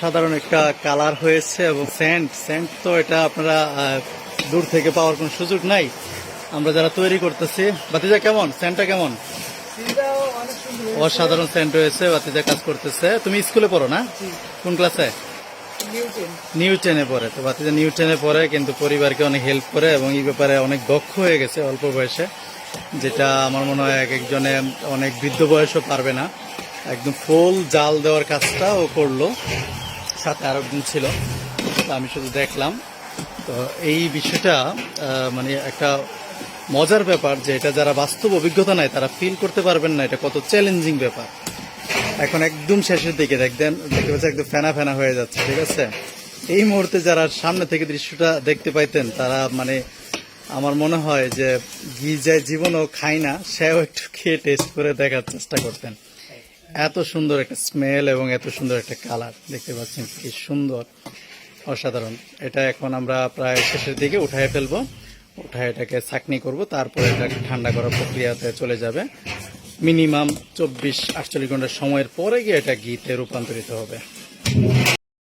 সাধারণ একটা কালার হয়েছে এবং সেন্ট সেন্ট তো এটা আপনারা দূর থেকে পাওয়ার কোনো সুযোগ নাই। আমরা যারা তৈরি করতেছি বাতিজা কেমন? সেন্টটা কেমন? অসাধারণ সেন্ট হয়েছে বাতিজা কাজ করতেছে। তুমি স্কুলে পড়ো না? কোন ক্লাসে? নিউ টেনে পড়ে। তো বাতিজা নিউ টেনে পড়ে কিন্তু পরিবারকে অনেক হেল্প করে এবং এই ব্যাপারে অনেক দক্ষ হয়ে গেছে অল্প বয়সে যেটা আমার মনে হয় এক একজনে অনেক বৃদ্ধ বয়সও পারবে না। একদম ফুল জাল দেওয়ার কাজটা ও করল। সাথে আরও একজন ছিল আমি শুধু দেখলাম। তো এই বিষয়টা মানে একটা মজার ব্যাপার যে এটা যারা বাস্তব অভিজ্ঞতা নাই তারা ফিল করতে পারবেন না, এটা কত চ্যালেঞ্জিং ব্যাপার। এখন একদম শেষের দিকে দেখবেন, দেখতে পাচ্ছি একদম ফেনা ফেনা হয়ে যাচ্ছে, ঠিক আছে? এই মুহূর্তে যারা সামনে থেকে দৃশ্যটা দেখতে পাইতেন, তারা মানে আমার মনে হয় যে ঘি যায় জীবনও খায় না, সেও একটু খেয়ে টেস্ট করে দেখার চেষ্টা করতেন। এত সুন্দর একটা স্মেল এবং এত সুন্দর একটা কালার দেখতে পাচ্ছেন কি সুন্দর, অসাধারণ। এটা এখন আমরা প্রায় শেষের দিকে উঠায় ফেলব। উঠায় এটাকে ছাকনি করব, তারপরে এটাকে ঠান্ডা করার প্রক্রিয়াতে চলে যাবে। মিনিমাম চব্বিশ আটচল্লিশ ঘণ্টা সময়ের পরে গিয়ে এটা ঘিতে রূপান্তরিত হবে।